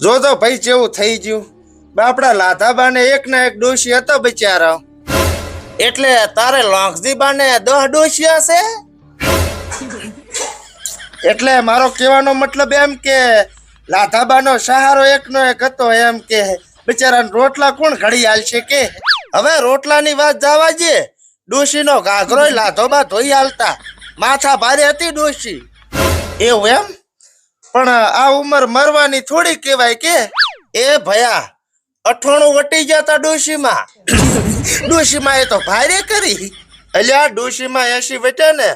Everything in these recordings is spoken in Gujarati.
જો તો ભાઈ જેવું થઈ ગયું. બાપડા લાધાબાને એક ના એક ડોશી હતો બિચારા. એટલે તારે લોંગજીબાને દહ ડોશી હશે? એટલે મારો કહેવાનો મતલબ એમ કે લાધાબાનો સહારો એકનો એક હતો એમ કે બિચારાને રોટલા કોણ ઘડી હાલશે કે? હવે રોટલાની વાત જવા જે ડોશીનો ઘાઘરો લાધોબા ધોઈ હાલતા માથા ભારે હતી ડોશી. એવું એમ? પણ આ ઉંમર મરવાની થોડી કહેવાય કે એ ભયા અઠોણું વટી જતા ડોશીમાં. ડોશીમાં એ તો ભારે કરી. અલ્યા, ડોશીમાં એસી વટ્યા ને,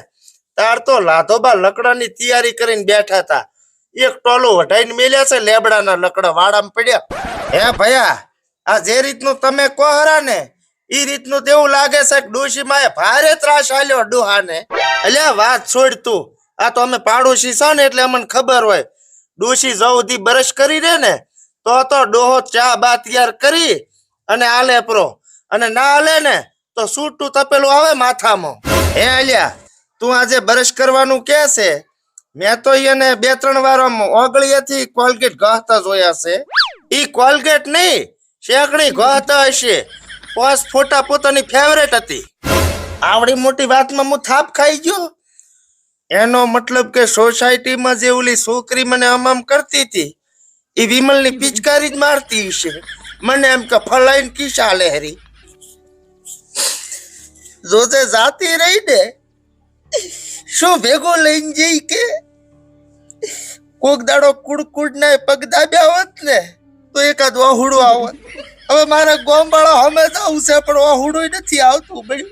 તાર તો લાધોબા લકડાની તૈયારી કરીને બેઠા હતા. એક ટોલું વઢાઈને મેલ્યા છે, લેબડાના લકડા વાડામાં પડ્યા. હે ભયા, આ જે રીતનું તમે કહો હરા ને એ રીતનું તેવું લાગે છે કે ડોશીમાં ભારે ત્રાસ આલ્યો ડોહાને. અલ્યા, વાત છોડ તું. આ તો અમે પાડોશી છો ને એટલે અમને ખબર હોય. ડોશી જવધી બ્રશ કરી રે ને, તો તો ડોહો ચા બા તૈયાર કરી અને આલે પ્રો. અને ના આલે ને, તો સૂટું તપેલું આવે માથામાં. હે અલ્યા તું આજે બ્રશ કરવાનું કે છે? મેં તો એને બે ત્રણ વાર ઓગળીયાથી કોલગેટ ગહતા જોયા છે ઈ કોલગેટ નહીં શેકડી ઘાતા હશે. પાંચ ફોટા પોતાની ફેવરેટ હતી. આવડી મોટી વાતમાં હું થાપ ખાઈ ગયો? એનો મતલબ કે સોસાયટીમાં જે ઓલી છોકરી મને આમ કરતી હતી એ વિમલની પિચકારી જ મારતી હશે. મને એમ કે ફલાઈન કિસા લહેરી જોજે જાતી રહી ને, શું ભેગો લઈને જઈ કે? કોક દાડો કુડકુડ ના પગ દાબ્યા હોત ને, તો એકાદ વાહુડું આવત. હવે મારા ગોમવાળા હમે જ છે, પણ વાહુડું નથી આવતું પડ્યું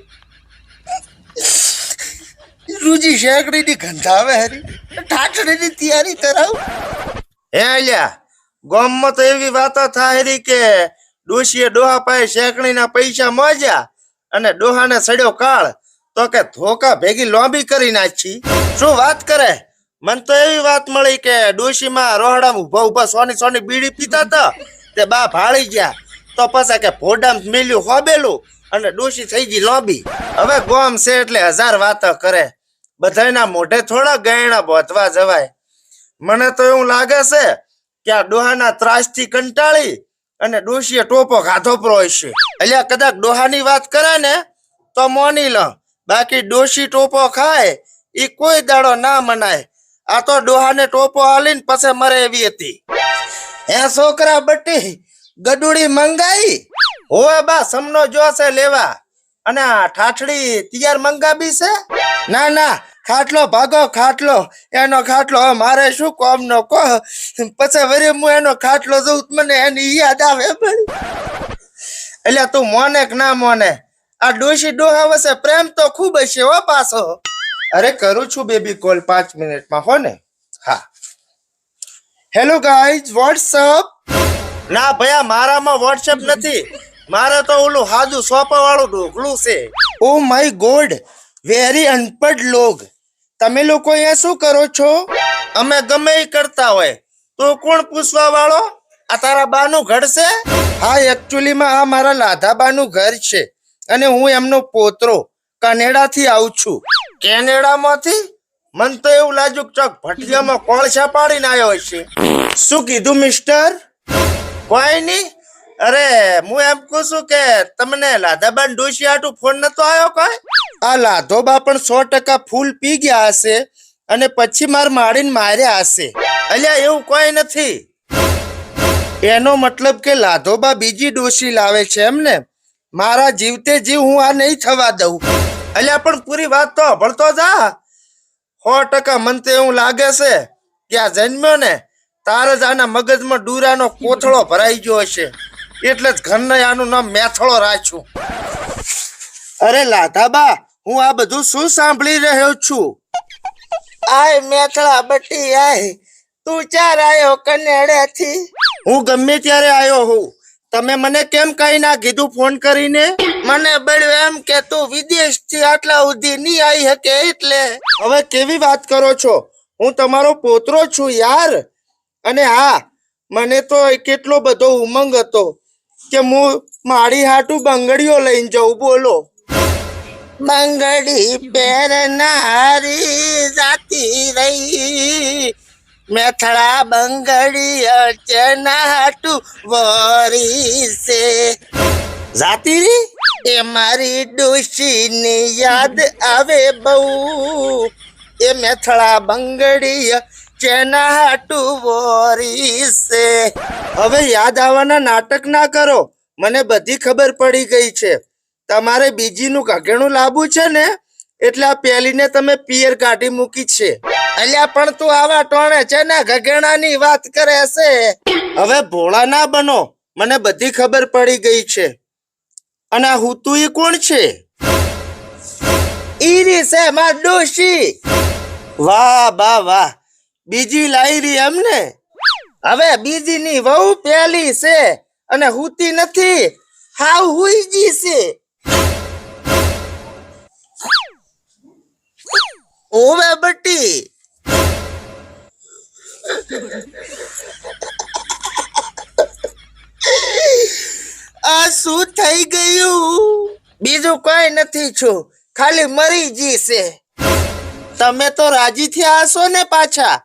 રૂજી શેકડીની ગંધાવે હરી. ઠાઠડીની તૈયારી કરાવ. હે અલ્યા ગોમમાં તો એવી વાતો થાય હરી કે ડોશીએ ડોહા પાસે શેકણીના પૈસા મોજ્યા અને ડોહાને સડ્યો કાળ. તો કે ધોકા ભેગી લોંબી કરી નાખી. શું વાત કરે? મન તો એવી વાત મળી કે ડોશીમાં રોહડામાં ઊભા ઊભા સોની સોની બીડી પીતા હતા. તે બા ભાળી ગયા. તો પછી કે ભોડામ મેલ્યું હોબેલું અને ડોશી થઈ ગઈ લોબી. હવે ગોમ છે એટલે હજાર વાતો કરે. બધાયના મોઢે થોડા ગયણા બોધવા જવાય. મને તો એવું લાગે છે કે આ ડોહાના ત્રાસથી કંટાળી અને ડોશીએ ટોપો ખાધો પ્રો હશે એટલે કદાચ ડોહાની વાત કરે ને તો મોની લો, બાકી ડોશી ટોપો ખાય એ કોઈ દાડો ના મનાય. આ તો ડોહાને ટોપો હાલીને પછી મરે એવી હતી. એ છોકરા બટ્ટી ગડુડી મંગાઈ? હોવે બા, સમનો જોશે લેવા. અને ઠાઠડી તૈયાર મંગાવી છે? ના ના ખાટલો ભાગો ખાટલો એનો ખાટલો મારે શું કોમ નો કહો? પછી વરી હું એનો ખાટલો જોઉં મને એની યાદ આવે. એટલે તું મોને કે ના મોને? આ ડોશી ડોહા વસે પ્રેમ તો ખૂબ હશે હો પાછો. અરે કરું છું બેબી કોલ પાંચ મિનિટમાં હો ને? હા. હેલો ગાઈઝ વોટ્સઅપ ના ભયા મારામાં વોટ્સએપ નથી. મારે તો ઓલું હાજુ સોપા વાળું ઢોકળું છે. ઓ માય ગોડ વેરી અનપઢ લોગ તમે લોકો અહીંયા શું કરો છો? અમે ગમે એ કરતા હોય. તો કોણ પૂછવા વાળો? આ તારા બાનું ઘર છે? હા એકચ્યુઅલીમાં આ મારા લાધાબાનું ઘર છે અને હું એમનો પોતરો કનેડાથી આવું છું. કેનેડામાંથી? મને તો એવું લાગ્યું ચોક ભટિયામાં કોળસા પાડીને આવ્યો હશે. શું કીધું મિસ્ટર કોઈ નહીં. અરે હું એમ કહું છું કે તમને લાધાબાન ડોશી ફોન નતો આવ્યો કોઈ? આ લાધોબા પણ સો ટકા ફૂલ પી ગયા હશે અને પછી માર મારીને માર્યા હશે. અલ્યા, એવું કોઈ નથી. એનો મતલબ કે લાધોબા બીજી ડોશી લાવે છે એમ ને મારા જીવતે જીવ હું આ નહીં થવા દઉં. અલ્યા, પણ પૂરી વાત તો ભણતો જા. સો ટકા મન તો એવું લાગે છે કે આ જન્મ્યો ને, તારે જ આના મગજમાં ડુરાનો કોથળો ભરાઈ ગયો હશે. એટલે જ ઘરને આનું નામ મેથળો રાખ્યું. અરે લાધાબા હું આ બધું શું સાંભળી રહ્યો છું? આય મેથળા બટી આય. તું ચાર આયો કનેડેથી? હું ગમે ત્યારે આવ્યો હું તમે મને કેમ કઈ ના કીધું ફોન કરીને? મને બળ્યું એમ કે તું વિદેશથી આટલા સુધી નહીં આવી શકે એટલે. હવે કેવી વાત કરો છો? હું તમારો પોતરો છું યાર. અને હા મને તો કેટલો બધો ઉમંગ હતો કે હું મારી હાટું બંગડીઓ લઈને જઉં બોલો. બંગડી પહેરનારી જાતી રહી. મેથળા બંગડી ચના વરી છે. જાતી રી એ મારી ડોશીની યાદ આવે બહુ. એ મેથળા બંગડી ચેના વોરી છે. હવે યાદ આવવાના નાટક ના કરો. મને બધી ખબર પડી ગઈ છે. તમારે બીજીનું ઘઘેણું લાવવું છે ને, એટલે આ પેલીને તમે પિયર કાઢી મૂકી છે. અલ્યા, પણ તું આવા ટોણે છે ને, ઘઘેણાની વાત કરે છે. હવે ભોળા ના બનો, મને બધી ખબર પડી ગઈ છે. અને આ હુતુ એ કોણ છે? ઈરી છે, માર ડોશી. વાહ બા વાહ. બીજી લાયરી અમને હવે બીજીની વહુ પેલી છે અને હુતી નથી. હાવ હુઈ જી છે ઓવે બટી આ શું થઈ ગયું? બીજું કઈ નથી છું. ખાલી મરી જી તમે તો રાજી થયા હશો ને પાછા?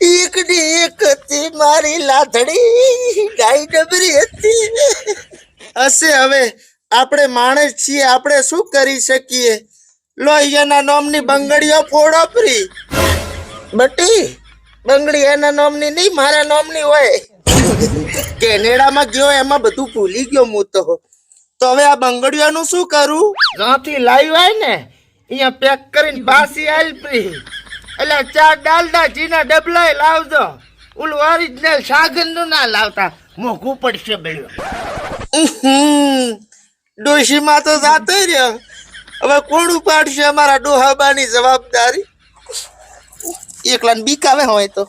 એકની એક હતી મારી લાધડી. ગાય ડબરી હતી. હશે હવે. આપણે માણસ છીએ, આપણે શું કરી શકીએ? લો અહીંયાના નોમની બંગડીઓ ફોડો ફ્રી બટી, બંગડી એના નોમની નહીં, મારા નોમની હોય. કેનેડામાં ગયો, એમાં બધું ભૂલી ગયો હું તો. તો હવે આ બંગડીઓનું શું કરું? જ્યાંથી લાવી હોય ને, અહીંયા પેક કરીને પાછી આલ ફ્રી એટલે ચાર ડાલડા જીના ડબલાય લાવજો. ઓલું ઓરિજિનલ સાગનનું ના લાવતા. મોઘું પડશે બેડ્યો ડોશીમાં તો જાતો રહ્યો હવે કોણ ઉપાડશે અમારા ડોહાબાની જવાબદારી? એકલાને બીક આવે હોય તો.